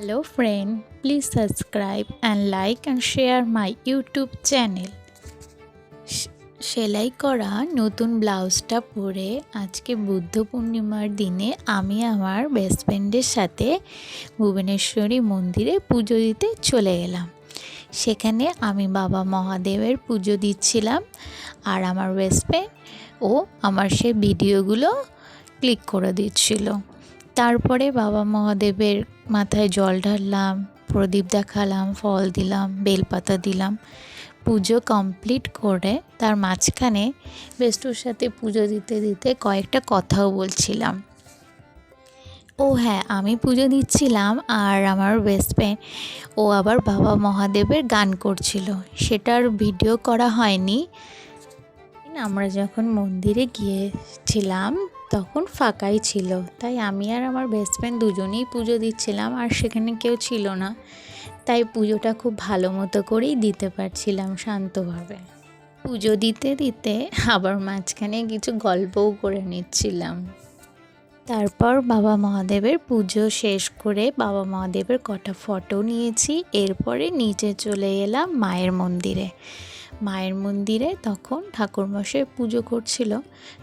Hello friend, please subscribe and like and share my YouTube channel. স- সেলাই করা নতুন ব্লাউজটা পরে আজকে বুদ্ধ পূর্ণিমার দিনে আমি আমার বেস্ট ফ্রেন্ডের সাথে ভুবনেশ্বরী মন্দিরে পুজো দিতে চলে গেলাম। সেখানে আমি বাবা মহাদেবের পুজো দিচ্ছিলাম আর আমার বেস্ট ফ্রেন্ড ও আমার সেই ভিডিওগুলো ক্লিক করে দিচ্ছিল। তারপরে বাবা মহাদেবের মাথায় জল ঢাললাম, প্রদীপ দেখালাম, ফল দিলাম, বেলপাতা দিলাম। পুজো কমপ্লিট করে তার মাঝখানে বেস্টুর সাথে পুজো দিতে দিতে কয়েকটা কথাও বলছিলাম। ও হ্যাঁ আমি পুজো দিচ্ছিলাম আর আমার বেস্ট ফ্রেন্ড ও আবার বাবা মহাদেবের গান করছিল। সেটার ভিডিও করা হয়নি। আমরা যখন মন্দিরে গিয়েছিলাম তখন ফাঁকাই ছিল। তাই আমি আর আমার বেস্ট ফ্রেন্ড দুজনেই পুজো দিচ্ছিলাম আর সেখানে কেউ ছিল না। তাই পুজোটা খুব ভালো মতো করেই দিতে পারছিলাম শান্তভাবে। পুজো দিতে দিতে আবার মাঝখানে কিছু গল্পও করে নিচ্ছিলাম। তারপর বাবা মহাদেবের পুজো শেষ করে বাবা মহাদেবের কটা ফটো নিয়েছি। এরপরে নিচে চলে এলাম মায়ের মন্দিরে। মায়ের মন্দিরে তখন ঠাকুরমশাই পুজো করছিল।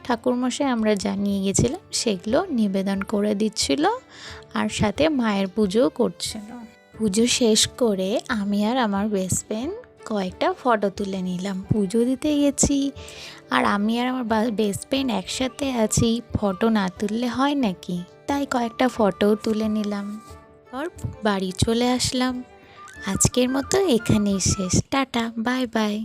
ঠাকুরমশাই আমরা জানিয়ে গেছিলাম সেগুলো নিবেদন করে দিচ্ছিল আর সাথে মায়ের পুজোও করছিল। পুজো শেষ করে আমি আর আমার বেস্ট ফ্রেন্ড কয়েকটা ফটো তুলে নিলাম। পুজো দিতে গেছি আর আমি আর আমার বেস্ট ফ্রেন্ড একসাথে আছি ফটো না তুললে হয় নাকি? তাই কয়েকটা ফটোও তুলে নিলাম। পর বাড়ি চলে আসলাম। আজকের মতো এখানেই শেষ। Tata bye bye